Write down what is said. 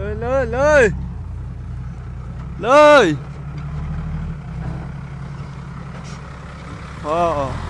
Loy, loy, loy! Loy! Oo. Oh.